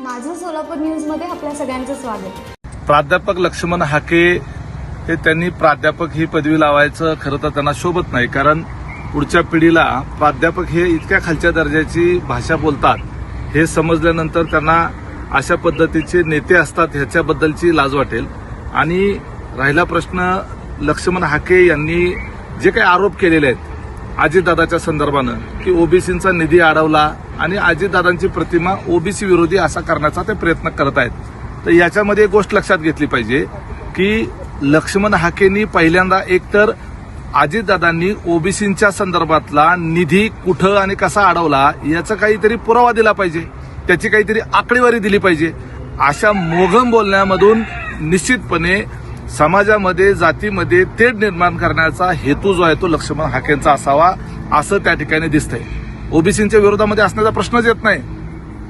माझं सोलापूर न्यूजमध्ये आपल्या सगळ्यांचं स्वागत. प्राध्यापक लक्ष्मण हाके हे त्यांनी प्राध्यापक ही पदवी लावायचं खरं तर त्यांना शोभत नाही कारण पुढच्या पिढीला प्राध्यापक हे इतक्या खालच्या दर्जाची भाषा बोलतात हे समजल्यानंतर त्यांना अशा पद्धतीचे नेते असतात ह्याच्याबद्दलची लाज वाटेल. आणि राहिला प्रश्न लक्ष्मण हाके यांनी जे काही आरोप केलेले आहेत अजितदादाच्या संदर्भानं की ओबीसींचा निधी अडवला आणि अजितदादांची प्रतिमा ओबीसी विरोधी असा करण्याचा ते प्रयत्न करत आहेत. तर याच्यामध्ये एक गोष्ट लक्षात घेतली पाहिजे की लक्ष्मण हाकेंनी पहिल्यांदा एकतर अजितदादांनी ओबीसींच्या संदर्भातला निधी कुठं आणि कसा अडवला याचा काहीतरी पुरावा दिला पाहिजे. त्याची काहीतरी आकडेवारी दिली पाहिजे. अशा मोघम बोलण्यामधून निश्चितपणे समाजामध्ये जातीमध्ये तेढ निर्माण करण्याचा हेतू जो आहे तो लक्ष्मण हाकेंचा असावा असं त्या ठिकाणी दिसतंय. ओबीसींच्या विरोधामध्ये असण्याचा प्रश्नच येत नाही.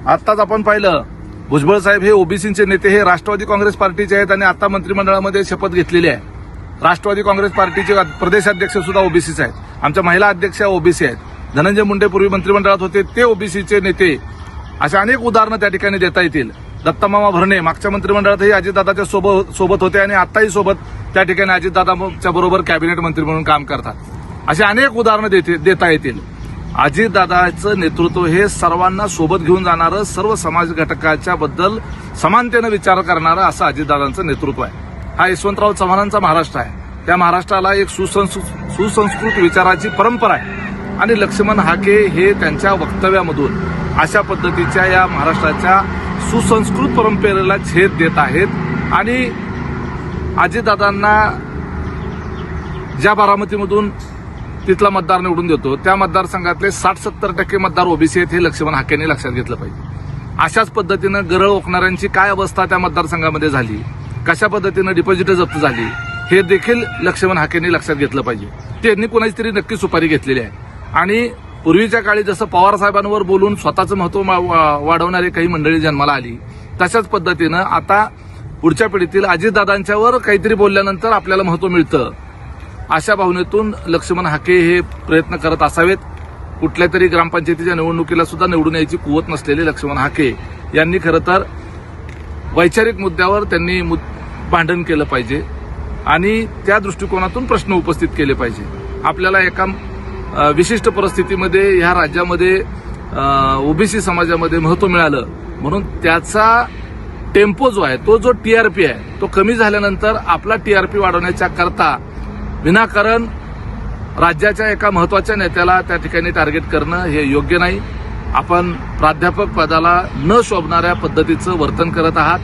आत्ताच आपण पाहिलं भुजबळ साहेब हे ओबीसींचे नेते हे राष्ट्रवादी काँग्रेस पार्टीचे आहेत आणि आता मंत्रिमंडळामध्ये शपथ घेतलेली आहे. राष्ट्रवादी काँग्रेस पार्टीचे प्रदेशाध्यक्ष सुद्धा ओबीसीच आहेत. आमच्या महिला अध्यक्ष ओबीसी आहेत. धनंजय मुंडे पूर्वी मंत्रिमंडळात होते ते ओबीसीचे नेते. अशा अनेक उदाहरणं त्या ठिकाणी देता येतील. दत्तामामा भरणे मागच्या मंत्रिमंडळातही अजितदादाच्या सोबत सोबत होते आणि आत्ताही सोबत त्या ठिकाणी अजितदादाच्या बरोबर कॅबिनेट मंत्री म्हणून काम करतात. अशी अनेक उदाहरणं देते- देता येतील. अजितदादाचं नेतृत्व हे सर्वांना सोबत घेऊन जाणारं सर्व समाज घटकाच्या बद्दल समानतेनं विचार करणारं असं अजितदादांचं नेतृत्व आहे. हा यशवंतराव चव्हाणांचा महाराष्ट्र आहे. त्या महाराष्ट्राला एक सुसंस्कृत विचाराची परंपरा आहे. आणि लक्ष्मण हाके हे त्यांच्या वक्तव्यामधून अशा पद्धतीच्या या महाराष्ट्राच्या सुसंस्कृत परंपरेला छेद देत आहेत. आणि अजितदादांना ज्या बारामतीमधून तिथला मतदार निवडून देतो. त्या मतदारसंघातले साठ सत्तर टक्के मतदार ओबीसी आहेत हे लक्ष्मण हाकेने लक्षात घेतलं पाहिजे. अशाच पद्धतीनं गरळ ओकणाऱ्यांची काय अवस्था त्या मतदारसंघामध्ये झाली? कशा पद्धतीनं डिपॉझिट जप्त झाली? हे देखील लक्ष्मण हाकेने लक्षात घेतलं पाहिजे. त्यांनी कोणाची तरी नक्की सुपारी घेतलेली आहे. आणि पूर्वीच्या काळी जसं पवार साहेबांवर बोलून स्वतःचं महत्त्व मा- वा- वाढवणारी काही मंडळी जन्माला आली तशाच पद्धतीनं आता पुढच्या पिढीतील अजितदादांच्यावर काहीतरी बोलल्यानंतर आपल्याला महत्त्व मिळतं. अशा भावनेतून लक्ष्मण हाके हे प्रयत्न करत असावेत. कुठल्या तरी ग्रामपंचायतीच्या निवडणुकीला सुद्धा निवडून यायची कुवत नसलेले लक्ष्मण हाके यांनी खरं तर वैचारिक मुद्द्यावर त्यांनी भांडण केलं पाहिजे आणि त्या दृष्टिकोनातून प्रश्न उपस्थित केले पाहिजे. आपल्याला एका विशिष्ट परिस्थितीमध्ये ह्या राज्यामध्ये ओबीसी समाजामध्ये महत्त्व मिळालं. म्हणून त्याचा टेम्पो जो आहे तो जो टीआरपी आहे तो कमी झाल्यानंतर आपला टीआरपी वाढवण्याच्या करता विनाकारण राज्याच्या एका महत्त्वाच्या नेत्याला त्या ठिकाणी टार्गेट करणं हे योग्य नाही. आपण प्राध्यापक पदाला न शोभणाऱ्या पद्धतीचं वर्तन करत आहात.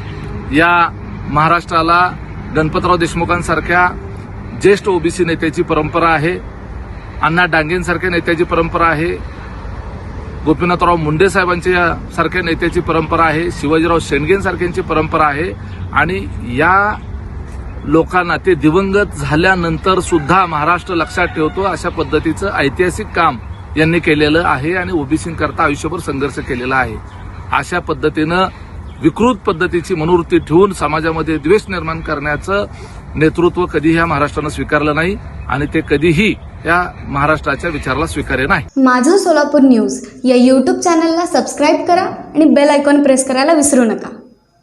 या महाराष्ट्राला गणपतराव देशमुखांसारख्या ज्येष्ठ ओबीसी नेत्याची परंपरा आहे. अण्णा डांगेंसारख्या नेत्याची परंपरा आहे. गोपीनाथराव मुंडे साहेबांच्या सारख्या नेत्याची परंपरा आहे. शिवाजीराव शेंडगेंसारख्यांची परंपरा आहे. आणि या लोकांना ते दिवंगत झाल्यानंतर सुद्धा महाराष्ट्र लक्षात ठेवतो. अशा पद्धतीचं ऐतिहासिक काम यांनी केलेलं आहे आणि ओबीसींकरता आयुष्यभर संघर्ष केलेला आहे. अशा पद्धतीनं विकृत पद्धतीची मनोवृत्ती ठेवून समाजामध्ये द्वेष निर्माण करण्याचं नेतृत्व कधीही या महाराष्ट्रानं स्वीकारलं नाही आणि ते कधीही या महाराष्ट्राच्या विचाराला स्वीकार्य नाही. माझं सोलापूर न्यूज या यूट्यूब चॅनलला सबस्क्राईब करा आणि बेल आयकॉन प्रेस करायला विसरू नका.